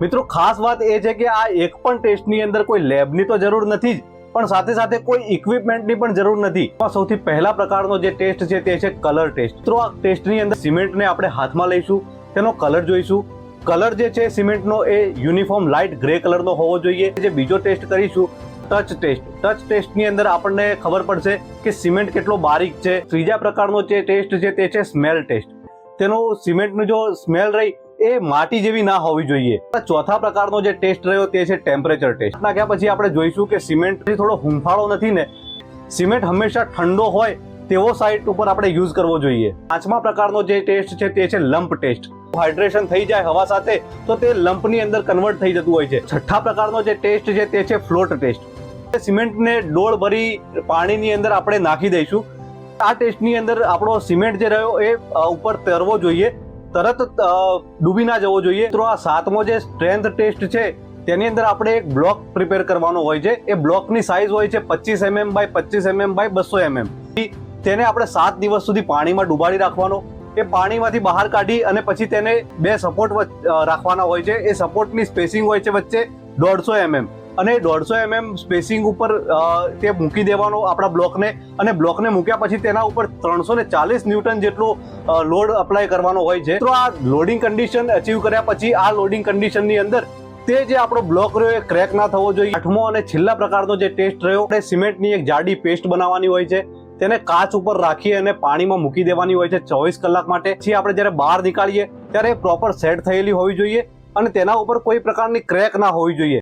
મિત્રો, ખાસ વાત એ છે કે આ એક પણ ટેસ્ટની અંદર કોઈ લેબની તો જરૂર નથી જ, પણ સાથે સાથે કોઈ ઇક્વિપમેન્ટની પણ જરૂર નથી. સૌથી પહેલા પ્રકારનો જે ટેસ્ટ છે તે છે કલર ટેસ્ટ. તો આ ટેસ્ટની અંદર સિમેન્ટને આપણે હાથમાં લઈશું, તેનો કલર જોઈશું. કલર જે છે સિમેન્ટનો એ યુનિફોર્મ લાઇટ ગ્રે કલરનો હોવો જોઈએ. જે બીજો ટેસ્ટ કરીશું, ટચ ટેસ્ટ. ટચ ટેસ્ટની અંદર આપણને ખબર પડશે કે સિમેન્ટ કેટલો બારીક છે. ત્રીજા પ્રકારનો જે ટેસ્ટ છે તે છે સ્મેલ ટેસ્ટ. તેનો સિમેન્ટનું જો સ્મેલ રહી એ માટી જેવી ના હોવી જોઈએ. ચોથા પ્રકારનો જે ટેસ્ટ રહ્યો તે છે ટેમ્પરેચર ટેસ્ટ નાખ્યા પછી આપણે જોઈશું કે સિમેન્ટ થોડો હુંફાળો નથી ને, સિમેન્ટ હંમેશા ઠંડો હોય તેવો સાઇટ ઉપર આપણે યુઝ કરવો જોઈએ. પાંચમા પ્રકારનો જે ટેસ્ટ છે તે છે લંપ ટેસ્ટ હાઇડ્રેશન થઈ જાય હવા સાથે, તો તે લંપની અંદર કન્વર્ટ થઈ જતું હોય છે. છઠ્ઠા પ્રકારનો જે ટેસ્ટ છે તે છે ફ્લોટ ટેસ્ટ સિમેન્ટને ડોળ ભરી પાણીની અંદર આપણે નાખી દઈશું. આ ટેસ્ટની અંદર આપણો સિમેન્ટ જે રહ્યો એ ઉપર તરવો જોઈએ. તરત ડૂબી ના જવો જોઈએ. તો આ સાતમો જે સ્ટ્રેન્થ ટેસ્ટ છે, તેની અંદર આપણે એક બ્લોક પ્રિપેર કરવાનો હોય છે. એ બ્લોકની સાઇઝ હોય છે પચીસ એમએમ બાય પચીસ એમએમ બાય બસો એમએમ તેને આપણે સાત દિવસ સુધી પાણીમાં ડુબાડી રાખવાનો. એ પાણીમાંથી બહાર કાઢી અને પછી તેને બે સપોર્ટ રાખવાના હોય છે. એ સપોર્ટની સ્પેસિંગ હોય છે વચ્ચે દોઢસો એમએમ અને દોઢસો એમએમ સ્પેસિંગ ઉપર તે મૂકી દેવાનો આપણા બ્લોકને અને બ્લોકને મૂક્યા પછી તેના ઉપર ત્રણસો ને ચાલીસ ન્યૂટન જેટલો લોડ અપ્લાય કરવાનો હોય છે. તો આ લોડિંગ કન્ડિશન અચીવ કર્યા પછી આ લોડિંગ કન્ડિશનની અંદર તે જે આપણો બ્લોક રહ્યો એ ક્રેક ના થવો જોઈએ. આઠમો અને છેલ્લા પ્રકારનો જે ટેસ્ટ રહ્યો એ સિમેન્ટની એક જાડી પેસ્ટ બનાવવાની હોય છે. તેને કાચ ઉપર રાખી અને પાણીમાં મૂકી દેવાની હોય છે ચોવીસ કલાક માટે. પછી આપણે જ્યારે બહાર નીકાળીએ, ત્યારે પ્રોપર સેટ થયેલી હોવી જોઈએ અને તેના ઉપર કોઈ પ્રકારની ક્રેક ના હોવી જોઈએ.